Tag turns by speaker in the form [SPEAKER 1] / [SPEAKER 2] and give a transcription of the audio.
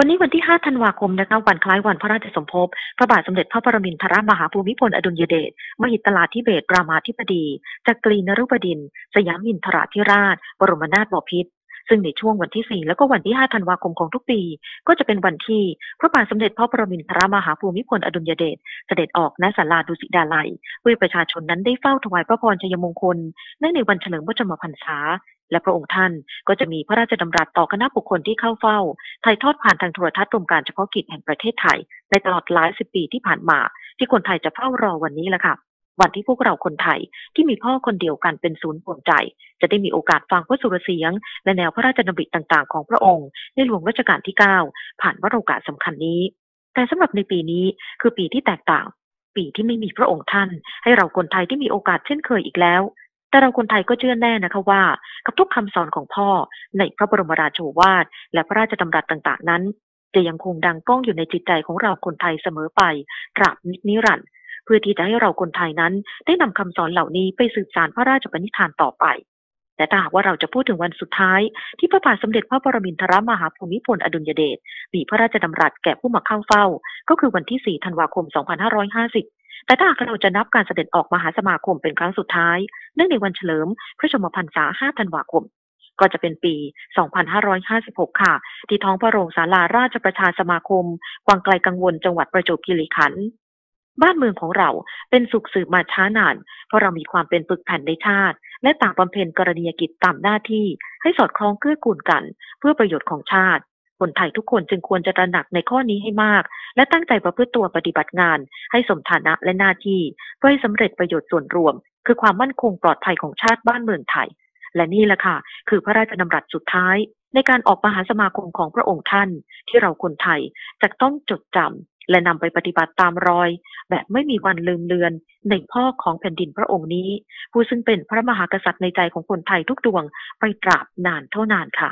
[SPEAKER 1] วันนี้วันที่ 5 ธันวาคมนะคะวันคล้ายวันพระราชสมภพพระบาทสมเด็จพระปรมินทรมหาภูมิพลอดุลยเดชมหิตลาธิเบศรามาธิบดีจักรีนรุบดิน สยามินทราธิราช บรมนาถบพิตรซึ่งในช่วงวันที่ 4 แล้วก็วันที่ 5 ธันวาคมของทุกปี ก็จะเป็นวันที่พระบาทสมเด็จพระปรมินทรมหาภูมิพลอดุลยเดชเสด็จออกณศาลาดุสิตาลัยเพื่อประชาชนนั้นได้เฝ้าถวายพระพรชัยมงคลเนื่องในวันเฉลิมพระชนมพรรษา และพระองค์ท่านก็จะมีพระราชดำรัสต่อคณะบุคคลที่เข้าเฝ้า ถ่ายทอดผ่านทางโทรทัศน์กรมการเฉพาะกิจแห่งประเทศไทย ในตลอดหลายสิบปีที่ผ่านมา ที่คนไทยจะเฝ้ารอวันนี้แหละค่ะ วันที่พวกเราคนไทยที่มีพ่อคนเดียวกันเป็นศูนย์รวมใจ จะได้มีโอกาสฟังพระสุรเสียง และแนวพระราชดำริต่างๆ ของพระองค์ในหลวงรัชกาลที่ 9 ผ่านวโรกาสสำคัญนี้ แต่สำหรับในปีนี้คือปีที่แตกต่าง ปีที่ไม่มีพระองค์ท่าน ให้เราคนไทยที่มีโอกาสเช่นเคยอีกแล้ว แต่เราคนไทยก็เชื่อแน่นะคะว่า กับทุกคำสอนของพ่อในพระบรมราโชวาท และพระราชดำรัสต่างๆ นั้น จะยังคงดังก้องอยู่ในจิตใจของเราคนไทยเสมอไปตราบนิรันดร์เพื่อที่จะให้เราคนไทยนั้น ได้นำคำสอนเหล่านี้ไปสืบสานพระราชปณิธานต่อไปแต่ถ้าหากว่าเราจะพูดถึงวันสุดท้าย ที่พระบาทสมเด็จพระปรมินทรมหาภูมิพลอดุลยเดชมีพระราชดำรัสแก่ผู้มาเข้าเฝ้า ก็คือวันที่ 4 ธันวาคม 2550 แต่ถ้าเราจะนับการเสด็จออกมหาสมาคมเป็นครั้งสุดท้าย เนื่องในวันเฉลิม พระชมพรรษา 5 ธันวาคม ก็จะเป็นปี 2556 ค่ะ ที่ท้องพระโรงศาลาราชประชาสมาคมวังไกลกังวลจังหวัดประจวบคีรีขันธ์บ้านเมืองของเราเป็นสุขสืบมาช้านาน เพราะเรามีความเป็นปึกแผ่นในชาติ และต่างบำเพ็ญกรณียกิจตามหน้าที่ให้สอดคล้องเกื้อกูลกัน เพื่อประโยชน์ของชาติ คนไทยทุกคนจึงควรจะตระหนักในข้อนี้ให้มาก และตั้งใจประพฤติตัวปฏิบัติงาน ให้สมฐานะและหน้าที่เพื่อให้สำเร็จประโยชน์ส่วนรวม คือความมั่นคงปลอดภัยของชาติบ้านเมืองไทย และนี่แหละค่ะ คือพระราชดำรัสสุดท้าย ในการออกมหาสมาคมของพระองค์ท่าน ที่เราคนไทยจะต้องจดจำและนำไปปฏิบัติตามรอย แบบไม่มีวันลืมเลือนในพ่อของแผ่นดินพระองค์นี้ ผู้ซึ่งเป็นพระมหากษัตริย์ในใจของคนไทยทุกดวงไปตราบนานเท่านานค่ะ